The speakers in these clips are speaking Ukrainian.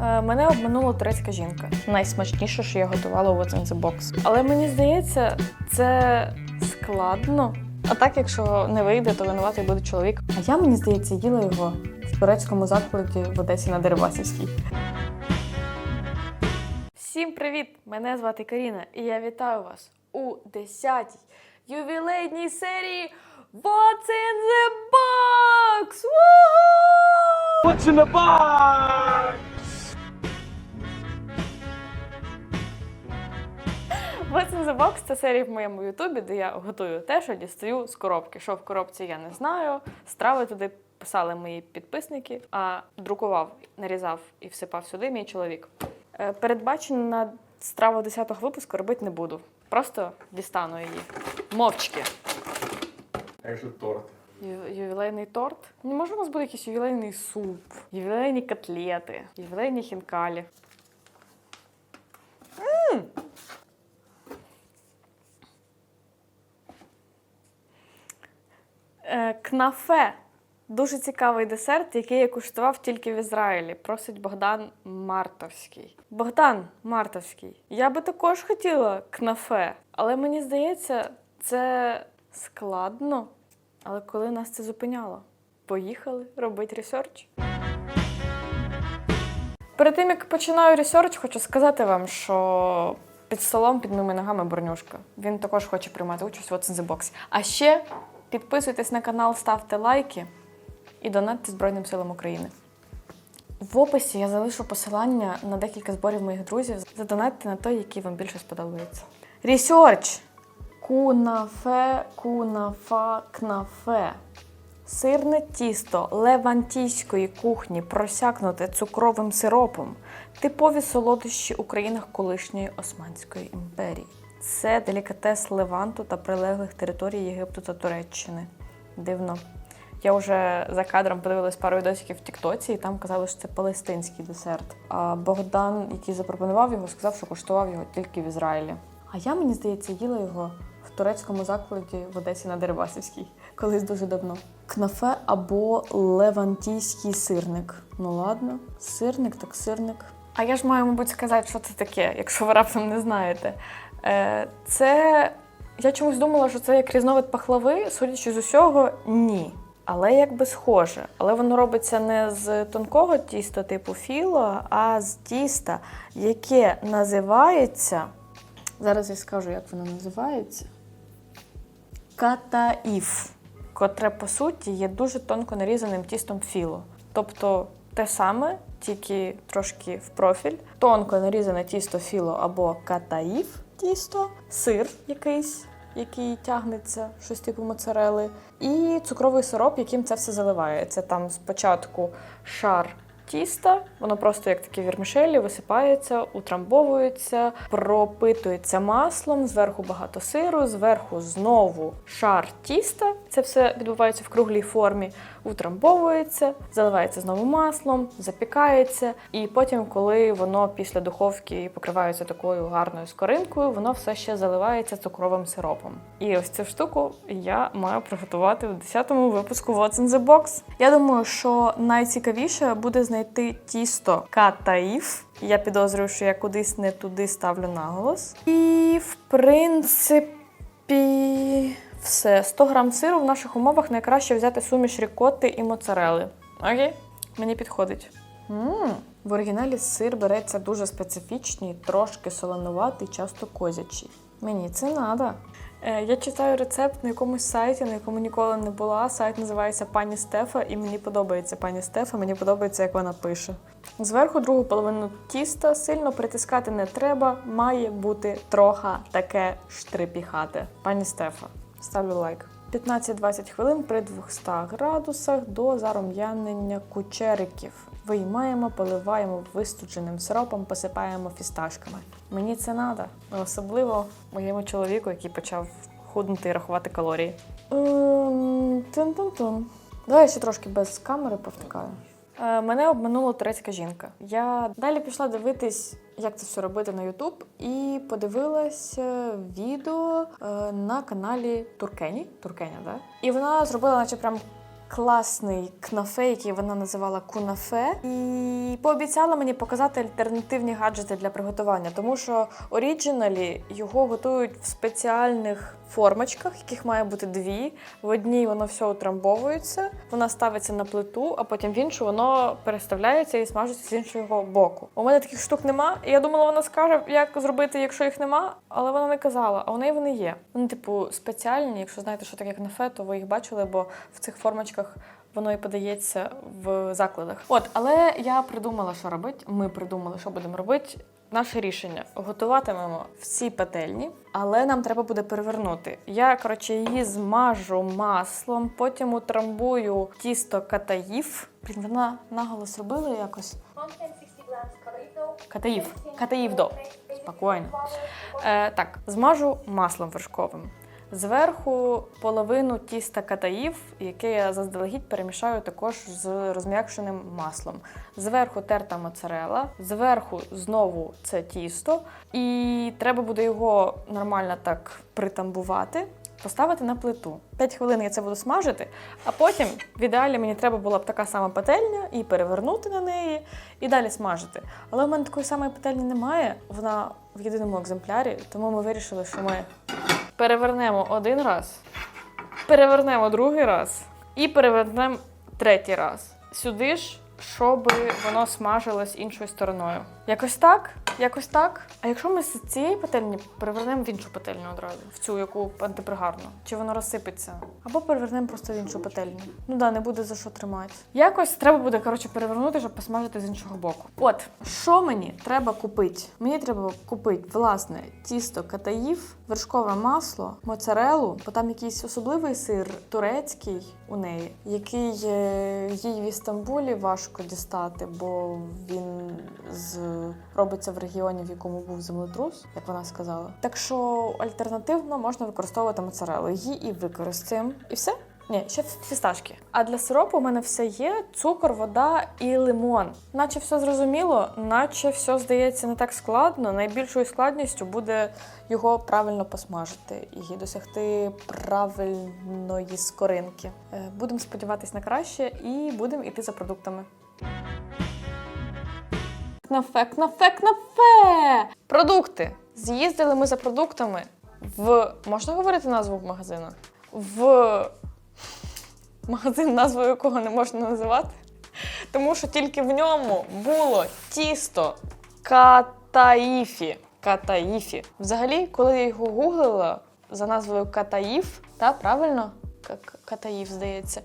Е, Мене обманула турецька жінка. Найсмачніше, що я готувала у in the Box. Але мені здається, це складно. А так, якщо не вийде, то винуватий буде чоловік. А я, мені здається, їла його в турецькому закладі в Одесі на Дерибасівській. Всім привіт! Мене звати Каріна, і я вітаю вас у 10-й ювілейній серії What's in the Box! Woohoo! What's in the box? What's in the Box це серія в моєму ютубі, де я готую те, що дістаю з коробки. Що в коробці я не знаю. Страви туди писали мої підписники, а друкував, нарізав і всипав сюди мій чоловік. Е, Передбачення на страву 10-го випуску робити не буду. Просто дістану її. Мовчки. А якщо торт? Ю- Ювілейний торт. Не може у нас буде якийсь ювілейний суп, ювілейні котлети, ювілейні хінкалі. М! Е, Кнафе. Дуже цікавий десерт, який я куштував тільки в Ізраїлі. Просить Богдан Мартовський. Богдан Мартовський. Я би також хотіла кнафе, але мені здається, це складно. Але коли нас це зупиняло? Поїхали робити ресерч. Перед тим як починаю ресерч, хочу сказати вам, що під столом під моїми ногами Борнюшка. Він також хоче приймати участь в What's. А ще підписуйтесь на канал, ставте лайки і донатьте Збройним силам України. В описі я залишу посилання на декілька зборів моїх друзів. Задонатьте на той, який вам більше сподобається. Ресерч! Кунафе, кунафа, кнафе. Сирне тісто левантійської кухні, просякнуте цукровим сиропом, типові солодощі у країнах колишньої Османської імперії. Це делікатес Леванту та прилеглих територій Єгипту та Туреччини. Дивно. Я вже за кадром подивилась пару відосиків в Тіктоці, і там казали, що це палестинський десерт. А Богдан, який запропонував його, сказав, що куштував його тільки в Ізраїлі. А я, мені здається, їла його в турецькому закладі в Одесі на Дерибасівській, колись дуже давно. Кнафе або левантійський сирник. Ну ладно, сирник так сирник. А я ж маю, мабуть, сказати, що це таке, якщо ви раптом не знаєте. Е, це я чомусь думала, що це як різновид пахлави, судячи з усього, ні. Але якби схоже. Але воно робиться не з тонкого тіста типу філо, а з тіста, яке називається. Зараз я скажу, як воно називається. Катаїф, котре по суті є дуже тонко нарізаним тістом філо. Тобто те саме, тільки трошки в профіль. Тонко нарізане тісто філо або катаїф тісто, сир якийсь, який тягнеться, щось типу моцарели, і цукровий сироп, яким це все заливається. Там спочатку шар тіста, воно просто як такі вірмішелі висипається, утрамбовується, пропитується маслом, зверху багато сиру, зверху знову шар тіста. Це все відбувається в круглій формі, утрамбовується, заливається знову маслом, запікається, і потім, коли воно після духовки покривається такою гарною скоринкою, воно все ще заливається цукровим сиропом. І ось цю штуку я маю приготувати в 10-му випуску What's in the Box. Я думаю, що найцікавіше буде знайти тісто катаїф. Я підозрюю, що я кудись не туди ставлю наголос. І в принципі. Все, 100 грам сиру в наших умовах найкраще взяти суміш рікотти і моцарели. Окей, мені підходить. м В оригіналі сир береться дуже специфічний, трошки солонуватий, часто козячий. Мені це треба. Е, Я читаю рецепт на якомусь сайті, на якому ніколи не була. Сайт називається Пані Стефа, і мені подобається пані Стефа, мені подобається, як вона пише. Зверху другу половину тіста сильно притискати не треба, має бути трохи таке штрипіхате. Пані Стефа, ставлю лайк. 15-20 хвилин при 200 градусах до зарум'янення кучериків. Виймаємо, поливаємо вистудженим сиропом, посипаємо фісташками. Мені це треба, особливо моєму чоловіку, який почав худнути і рахувати калорії. Ем, Тун-тун-тун. Давай ще трошки без камери повтикаю. Е, Мене обманула турецька жінка. Я далі пішла дивитись, як це все робити на Ютуб, і подивилась е, відео е, на каналі Туркені. Туркеня, да? І вона зробила, наче прям класний кнафе, який вона називала кунафе, і пообіцяла мені показати альтернативні гаджети для приготування, тому що оріджиналі його готують в спеціальних формочках, яких має бути дві. В одній воно все утрамбовується, вона ставиться на плиту, а потім в іншу воно переставляється і смажиться з іншого боку. У мене таких штук нема. І я думала, вона скаже, як зробити, якщо їх нема, але вона не казала. А у неї вони є. Вони, типу, спеціальні. Якщо знаєте, що таке кнафе, то ви їх бачили, бо в цих формочках. Воно і подається в закладах. От, але я придумала, що робити. Ми придумали, що будемо робити. Наше рішення готуватимемо всі пательні, але нам треба буде перевернути. Я коротше її змажу маслом, потім утрамбую тісто катаїв. Блін, вона наголос робила якось. 160. Катаїв. Катаїв до. Спокійно. Е, так, змажу маслом вершковим. Зверху половину тіста катаїв, яке я заздалегідь перемішаю також з розм'якшеним маслом. Зверху терта моцарела, зверху знову це тісто, і треба буде його нормально так притамбувати. Поставити на плиту. 5 хвилин я це буду смажити, а потім в ідеалі мені треба була б така сама пательня і перевернути на неї, і далі смажити. Але в мене такої самої пательні немає, вона в єдиному екземплярі, тому ми вирішили, що ми перевернемо один раз, перевернемо другий раз і перевернемо третій раз. Сюди ж, щоб воно смажилось іншою стороною. Якось так, якось так. А якщо ми з цієї пательні перевернемо в іншу пательню одразу, в цю, яку антипригарну, чи воно розсипеться? Або перевернемо просто в іншу пательню. Ну да, не буде за що тримати. Якось треба буде коротше перевернути, щоб посмажити з іншого боку. От що мені треба купити? Мені треба купити власне тісто катаїв, вершкове масло, моцарелу, бо там якийсь особливий сир турецький у неї, який е, їй в Істамбулі важко дістати, бо він з робиться в регіоні, в якому був землетрус, як вона сказала. Так що альтернативно можна використовувати моцарелу. Її і використаємо. І все. Ні, ще фісташки. А для сиропу у мене все є: цукор, вода і лимон. Наче все зрозуміло, наче все здається не так складно. Найбільшою складністю буде його правильно посмажити і досягти правильної скоринки. Е, Будемо сподіватись на краще і будемо йти за продуктами. Кнафе, кнафе, кнафе! Продукти. З'їздили ми за продуктами в. Можна говорити назву магазину? В магазин, назву якого не можна називати. Тому що тільки в ньому було тісто катаїфі. Катаїфі. Взагалі, коли я його гуглила за назвою Катаїв, та правильно? К- Катаїв, здається.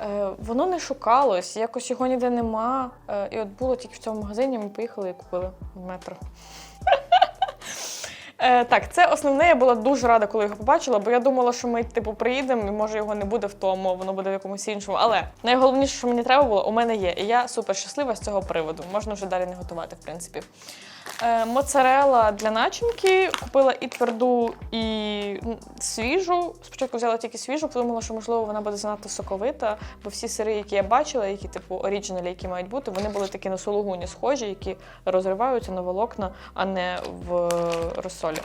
Е, воно не шукалось, якось його ніде нема. Е, і от було тільки в цьому магазині, ми поїхали і купили в метро. Е, так, це основне. Я була дуже рада, коли його побачила, бо я думала, що ми типу приїдемо, і може його не буде в тому, воно буде в якомусь іншому. Але найголовніше, що мені треба було, у мене є. І я супер щаслива з цього приводу. Можна вже далі не готувати, в принципі. Е, моцарела для начинки. Купила і тверду, і свіжу. Спочатку взяла тільки свіжу, подумала, що можливо вона буде занадто соковита, бо всі сири, які я бачила, які типу оріджиналі, які мають бути, вони були такі на сулугуні схожі, які розриваються на волокна, а не в розсолі.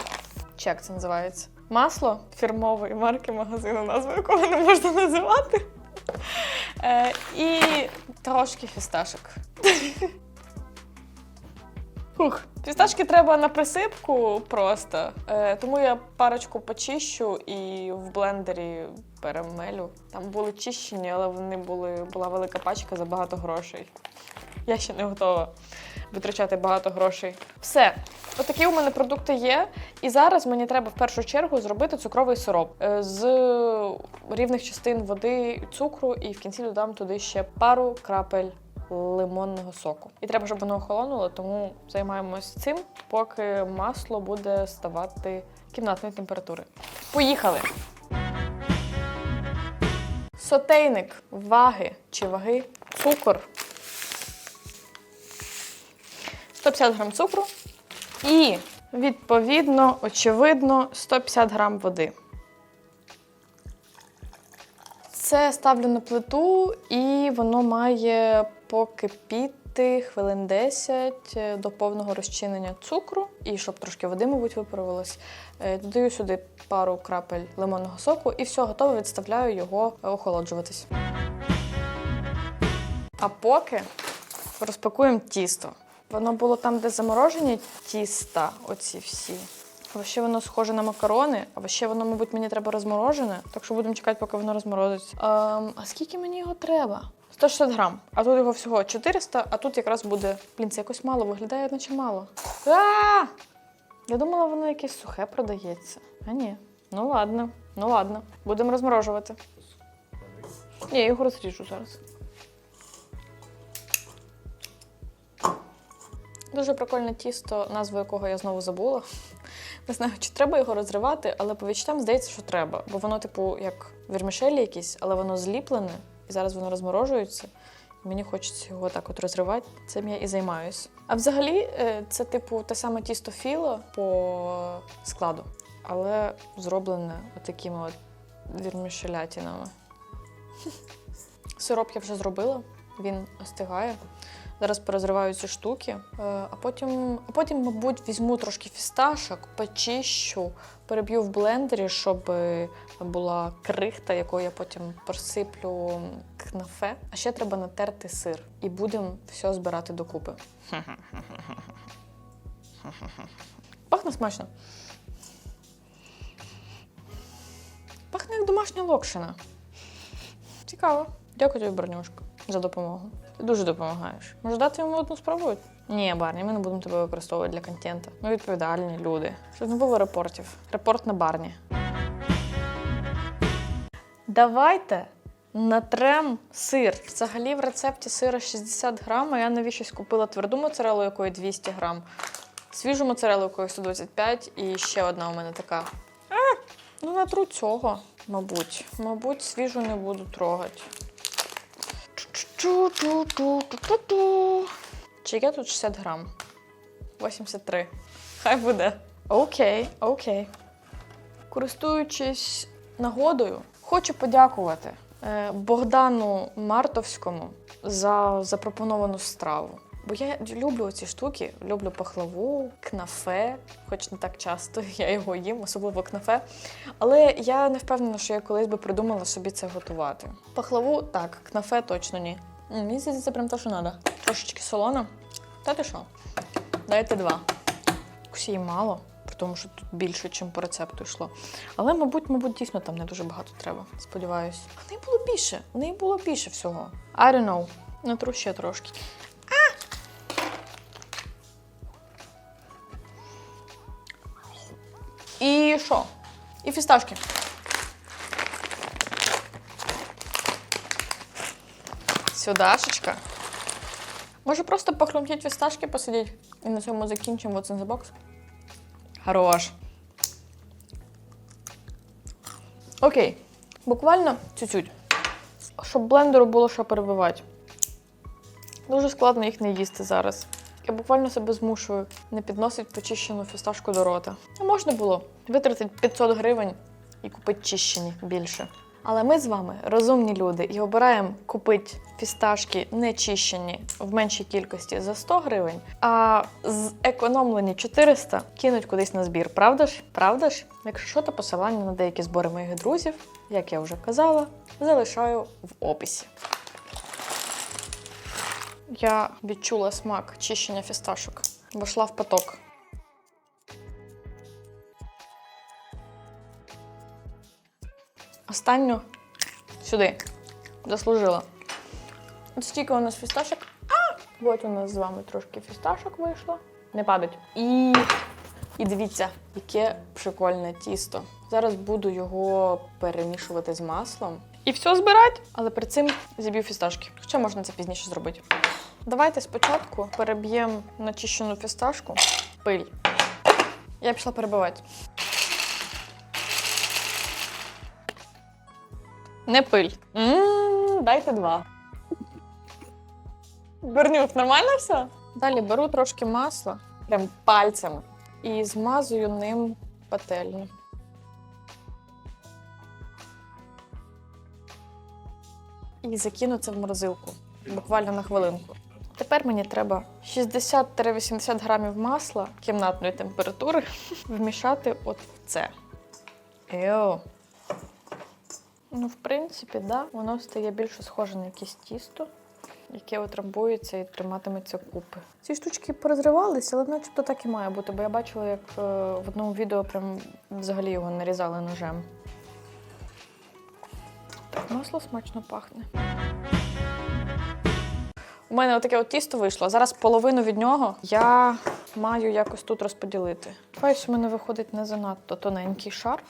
Чи як це називається? Масло фірмової марки магазину, назву якого не можна називати. Е, і трошки фісташок. Фух. Фісташки треба на присипку просто. Е, тому я парочку почищу і в блендері перемелю. Там були чищені, але вони були, була велика пачка за багато грошей. Я ще не готова витрачати багато грошей. Все, отакі у мене продукти є. І зараз мені треба в першу чергу зробити цукровий сироп е, з рівних частин води, цукру, і в кінці додам туди ще пару крапель лимонного соку. І треба, щоб воно охолонуло, тому займаємось цим, поки масло буде ставати кімнатної температури. Поїхали! Сотейник ваги чи ваги, цукор. 150 грам цукру і, відповідно, очевидно, 150 грам води. Це ставлю на плиту, і воно має покипіти хвилин 10 до повного розчинення цукру. І щоб трошки води, мабуть, випарувалось. Е, Додаю сюди пару крапель лимонного соку і все готово, відставляю його охолоджуватись. А поки розпакуємо тісто. Воно було там, де заморожені тіста, оці всі. А ще воно схоже на макарони, а ще воно, мабуть, мені треба розморожене, так що будемо чекати, поки воно розморозиться. Ем, а скільки мені його треба? 160 грам. А тут його всього 400, а тут якраз буде. Блін, це якось мало виглядає, наче мало. А! Я думала, воно якесь сухе продається. А ні. Ну ладно, ну ладно. Будемо розморожувати. Ні, я його розріжу зараз. Дуже прикольне тісто, назву якого я знову забула. Не знаю, чи треба його розривати, але по відчуттям здається, що треба. Бо воно, типу, як вермішелі якісь, але воно зліплене, зараз воно розморожується. Мені хочеться його так от розривати. Цим я і займаюсь. А взагалі, е, це, типу, те саме тісто філо по складу, але зроблене такими от вірмішелятінами. Сироп я вже зробила, він остигає. Зараз порозриваю ці штуки, е, а потім, а потім, мабуть, візьму трошки фісташок, почищу, переб'ю в блендері, щоб е, була крихта, якою я потім просиплю кнафе. А ще треба натерти сир і будемо все збирати докупи. Пахне смачно. Пахне як домашня локшина. Цікаво. Дякую тобі, Бронюшка, за допомогу. Ти дуже допомагаєш. Може дати йому одну спробувати? Ні, Барні, ми не будемо тебе використовувати для контенту. Ми відповідальні люди. Щоб не було репортів. Репорт на Барні. Давайте натрем сир. Взагалі в рецепті сира 60 грам, а я навіщось купила тверду моцарелу, якої 200 грам, свіжу моцарелу, якої 125, і ще одна у мене така. А, ну натру цього, мабуть. Мабуть, свіжу не буду трогати. Чи є тут 60 грам? 83. Хай буде. Окей, окей. Користуючись нагодою, хочу подякувати е, Богдану Мартовському за запропоновану страву. Бо я люблю ці штуки, люблю пахлаву, кнафе, хоч не так часто я його їм, особливо кнафе. Але я не впевнена, що я колись би придумала собі це готувати. Пахлаву так, кнафе точно ні. Мені здається, це прям те, що треба. Трошечки солона. Та ти що? Дайте два. Її мало, тому, що тут більше, ніж по рецепту йшло. Але, мабуть, мабуть, дійсно там не дуже багато треба. Сподіваюсь. А неї було більше. В було більше всього. I don't know. Натру ще трошки. А! І що? І фісташки. Сюдашечка. Може просто похрумтіть фісташки посидіть і на цьому закінчимо the box? Хорош. Окей. Буквально чуть-чуть. Щоб блендеру було що перебивати. Дуже складно їх не їсти зараз. Я буквально себе змушую не підносити почищену фісташку до рота. А можна було витратити 500 гривень і купити чищені більше. Але ми з вами розумні люди і обираємо купити фісташки не чищені в меншій кількості за 100 гривень, а зекономлені 400 кинуть кудись на збір. Правда ж? Правда ж? Якщо що, то посилання на деякі збори моїх друзів, як я вже казала, залишаю в описі. Я відчула смак чищення фісташок, бо йшла в поток. Останню сюди. Заслужила. От стільки у нас фісташок. А! От у нас з вами трошки фісташок вийшло. Не падать. І, і дивіться, яке прикольне тісто. Зараз буду його перемішувати з маслом. І все збирати, але перед цим зіб'ю фісташки. Хоча можна це пізніше зробити. Давайте спочатку переб'ємо начищену фісташку пиль. Я пішла перебивати. Не пиль. м дайте два. Бернюк, нормально все? Далі беру трошки масла, прям пальцями, і змазую ним пательню. І закину це в морозилку. Буквально на хвилинку. Тепер мені треба 60-80 грамів масла кімнатної температури вмішати от в це. Ео. Ну, в принципі, да, воно стає більше схоже на якесь тісто. яке утрамбується і триматиметься купи. Ці штучки порозривалися, але начебто так і має бути, бо я бачила, як е, в одному відео прям взагалі його нарізали ножем. Так, масло смачно пахне. У мене отаке от тісто вийшло. Зараз половину від нього я маю якось тут розподілити. Сподіваюсь, у мене виходить не занадто тоненький шар.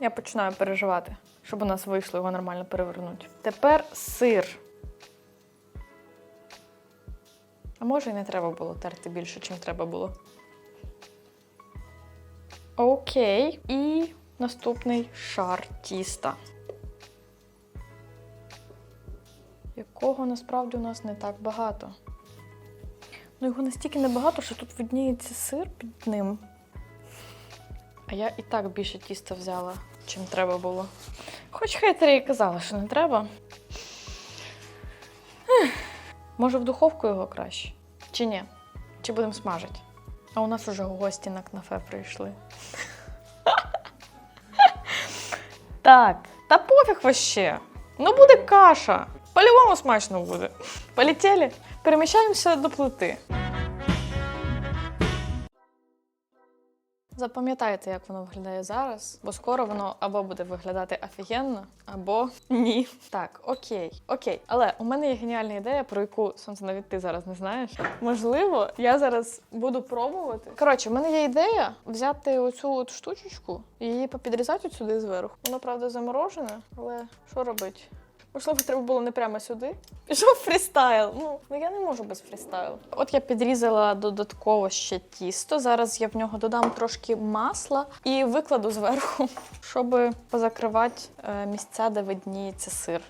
Я починаю переживати, щоб у нас вийшло його нормально перевернути. Тепер сир. А може і не треба було терти більше, чим треба було. Окей. І наступний шар тіста. Якого насправді у нас не так багато. Ну, його настільки небагато, що тут видніється сир під ним. А я і так більше тіста взяла, чим треба було. Хоч хейтери і казали, що не треба. Може, в духовку його краще? Чи ні? Чи будемо смажити? А у нас уже гості на кнафе прийшли. Так, та пофіг вообще. Ну буде каша. По-любому смачно буде. Полетіли. Переміщаємося до плити. Запам'ятайте, як воно виглядає зараз, бо скоро воно або буде виглядати офігенно, або ні. Так, окей, окей. Але у мене є геніальна ідея, про яку сонце навіть ти зараз не знаєш. Можливо, я зараз буду пробувати. Коротше, в мене є ідея взяти оцю от штучечку і її попідрізати от сюди зверху. Воно правда заморожене, але що робити? Можливо, треба було не прямо сюди. Пішов фрістайл. Ну, ну я не можу без фрістайлу. От я підрізала додатково ще тісто. Зараз я в нього додам трошки масла і викладу зверху, щоб позакривати е, місця, де видніється сир.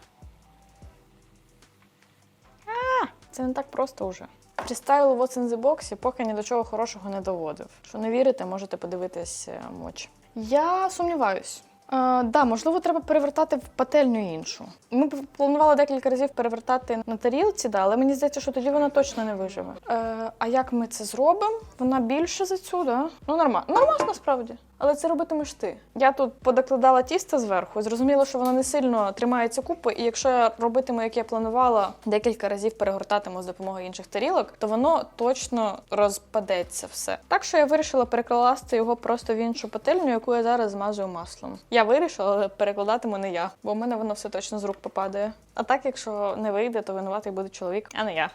А, це не так просто вже. Фрістайл What's in the Box поки ні до чого хорошого не доводив. Що не вірите, можете подивитись е, моч. Я сумніваюсь. Е, да, можливо, треба перевертати в пательню іншу. Ми планували декілька разів перевертати на тарілці, да, але мені здається, що тоді вона точно не виживе. Е, а як ми це зробимо? Вона більше за цю, да? Ну, нормально. Нормально насправді. Але це робитимеш ти. Я тут подокладала тісто зверху, і зрозуміла, що воно не сильно тримається купи, і якщо я робитиму, як я планувала, декілька разів перегортатиму з допомогою інших тарілок, то воно точно розпадеться все. Так що я вирішила перекласти його просто в іншу пательню, яку я зараз змазую маслом. Я вирішила, але перекладатиму не я, бо в мене воно все точно з рук попадає. А так, якщо не вийде, то винуватий буде чоловік, а не я.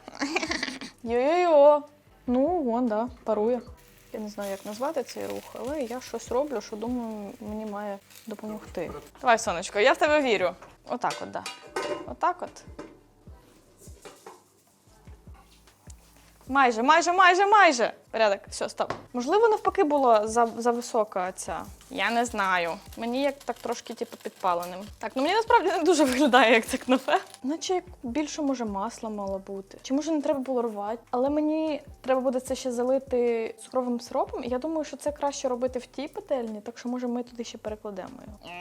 Йо-йо-йо. Ну, вон, да, парує. Я не знаю, як назвати цей рух, але я щось роблю, що думаю, мені має допомогти. Давай, сонечко, я в тебе вірю. Отак от, да. Отак от. Майже, майже, майже, майже. Порядок, все, стоп. Можливо, навпаки було за, за висока ця. Я не знаю. Мені як так трошки, типу, підпаленим. Так, ну мені насправді не дуже виглядає, як це кнафе. Наче як більше може масла мало бути. Чи може не треба було рвати? Але мені треба буде це ще залити цукровим сиропом. І я думаю, що це краще робити в тій пательні, так що може ми туди ще перекладемо його.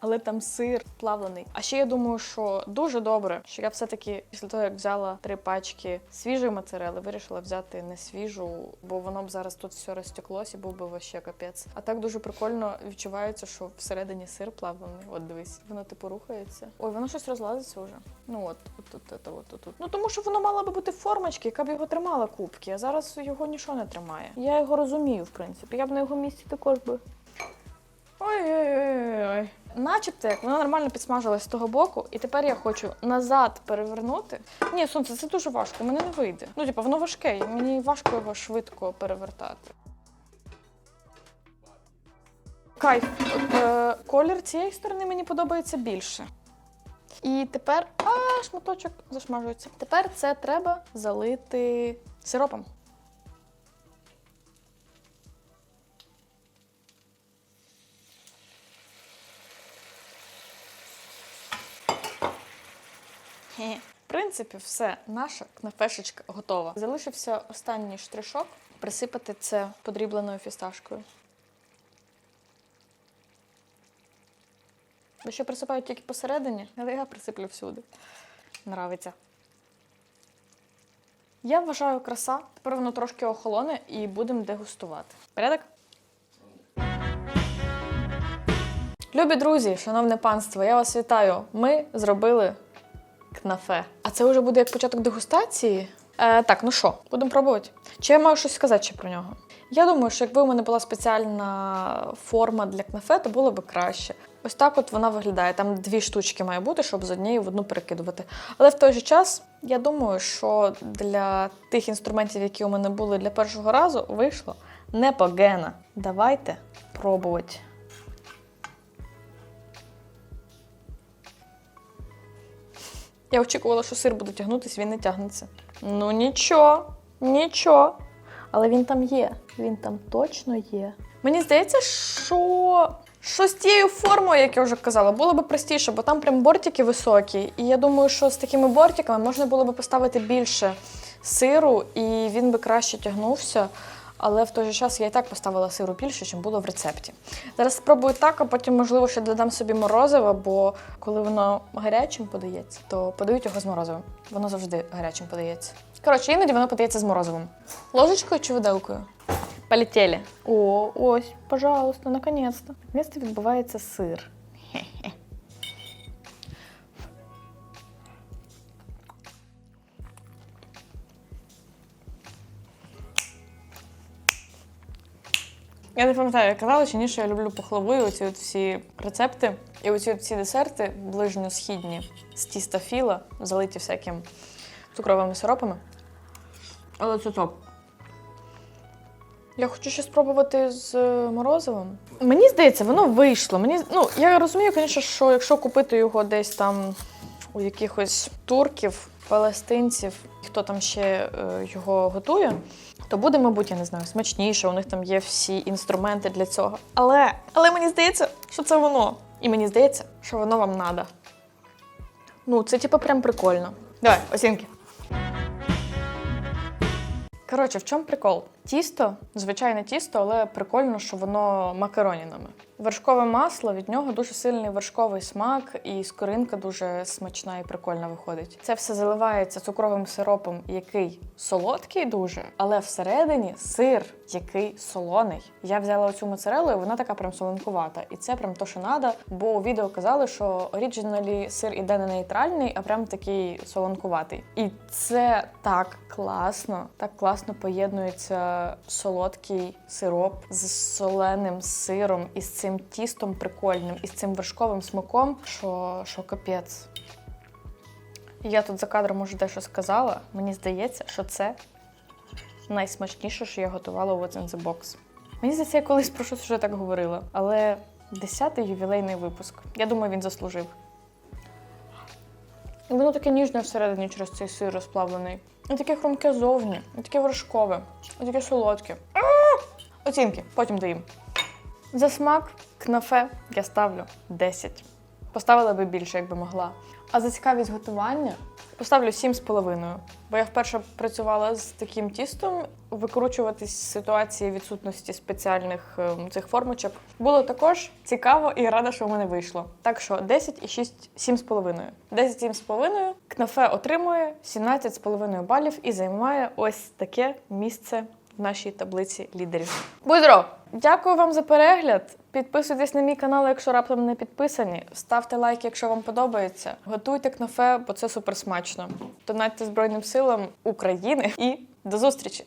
Але там сир плавлений. А ще я думаю, що дуже добре, що я все-таки після того, як взяла три пачки свіжої моцарели, вирішила взяти не свіжу, бо воно б зараз тут все розтеклося і був би вообще капець. А так дуже прикольно відчувається, що всередині сир плавлений. От дивись, воно типу рухається. Ой, воно щось розлазиться вже. Ну от, от, от, от, от, от, от. Ну тому що воно мало би бути в формочці, яка б його тримала кубки, а зараз його нічого не тримає. Я його розумію, в принципі. Я б на його місці також би. Ой-ой-ой. Начебто, як воно нормально підсмажилось з того боку, і тепер я хочу назад перевернути. Ні, сонце, це дуже важко, мене не вийде. Ну, типу, воно важке, і мені важко його швидко перевертати. Кайф. Е, колір цієї сторони мені подобається більше. І тепер. А, шматочок зашмажується. Тепер це треба залити сиропом. В принципі, все, наша кнафешечка готова. Залишився останній штришок присипати це подрібленою фісташкою. Бо що присипають тільки посередині, але я присиплю всюди. Нравиться. Я вважаю краса. Тепер воно трошки охолоне і будемо дегустувати. Порядок? Любі друзі, шановне панство, я вас вітаю. Ми зробили кнафе. А це вже буде як початок дегустації. Е, так, ну що, будемо пробувати. Чи я маю щось сказати ще про нього? Я думаю, що якби у мене була спеціальна форма для кнафе, то було б краще. Ось так от вона виглядає. Там дві штучки має бути, щоб з однієї в одну перекидувати. Але в той же час я думаю, що для тих інструментів, які у мене були для першого разу, вийшло непогано. Давайте пробувати. Я очікувала, що сир буде тягнутися, він не тягнеться. Ну нічого, нічого. Але він там є. Він там точно є. Мені здається, що. Що з тією формою, як я вже казала, було б простіше, бо там прям бортики високі. І я думаю, що з такими бортиками можна було б поставити більше сиру, і він би краще тягнувся. Але в той же час я і так поставила сиру більше, ніж було в рецепті. Зараз спробую так, а потім, можливо, ще додам собі морозиво, бо коли воно гарячим подається, то подають його з морозивом. Воно завжди гарячим подається. Коротше, іноді воно подається з морозивом. Ложечкою чи виделкою? Полетели. О, ось, пожалуйста, наконец-то. Наконец-то відбувається сир. Хе-хе. Я не пам'ятаю, я казала чи ні, що я люблю пахлаву і оці от всі рецепти. І оці от всі десерти ближньосхідні з тіста філа, залиті всяким цукровими сиропами. Але це топ. Я хочу ще спробувати з е, морозивом. Мені здається, воно вийшло. Мені ну я розумію, звісно, що якщо купити його десь там у якихось турків, палестинців, хто там ще е, його готує, то буде, мабуть, я не знаю, смачніше. У них там є всі інструменти для цього. Але, але мені здається, що це воно. І мені здається, що воно вам надо. Ну, це типу прям прикольно. Давай, оцінки. Коротше, в чому прикол? Тісто, звичайне тісто, але прикольно, що воно макаронінами. Вершкове масло, від нього дуже сильний вершковий смак, і скоринка дуже смачна і прикольна виходить. Це все заливається цукровим сиропом, який солодкий дуже, але всередині сир, який солоний. Я взяла оцю моцарелу, і вона така прям солонкувата. І це прям то, що надо. Бо у відео казали, що оріджиналі сир іде не нейтральний, а прям такий солонкуватий. І це так класно, так класно поєднується солодкий сироп з соленим сиром і з цим тістом прикольним, і з цим вершковим смаком, що, що капець. Я тут за кадром уже дещо сказала. Мені здається, що це найсмачніше, що я готувала у What's in the Box. Мені здається, я колись про щось вже так говорила, але десятий ювілейний випуск. Я думаю, він заслужив. Воно таке ніжне всередині через цей сир розплавлений. Таке хрумке зовні, таке вершкове, таке солодке. Оцінки, потім доїм. За смак кнафе я ставлю 10. Поставила би більше, якби могла. А за цікавість готування поставлю 7,5. Бо я вперше працювала з таким тістом. Викручуватись з ситуації відсутності спеціальних ем, цих формочок було також цікаво і рада, що в мене вийшло. Так що 10 і 6, 7,5. 10 7,5. Кнафе отримує 17,5 балів і займає ось таке місце в нашій таблиці лідерів. Будь здоров! Дякую вам за перегляд. Підписуйтесь на мій канал, якщо раптом не підписані. Ставте лайк, якщо вам подобається. Готуйте кнофе, бо це супер смачно. Донатьте Збройним силам України і до зустрічі!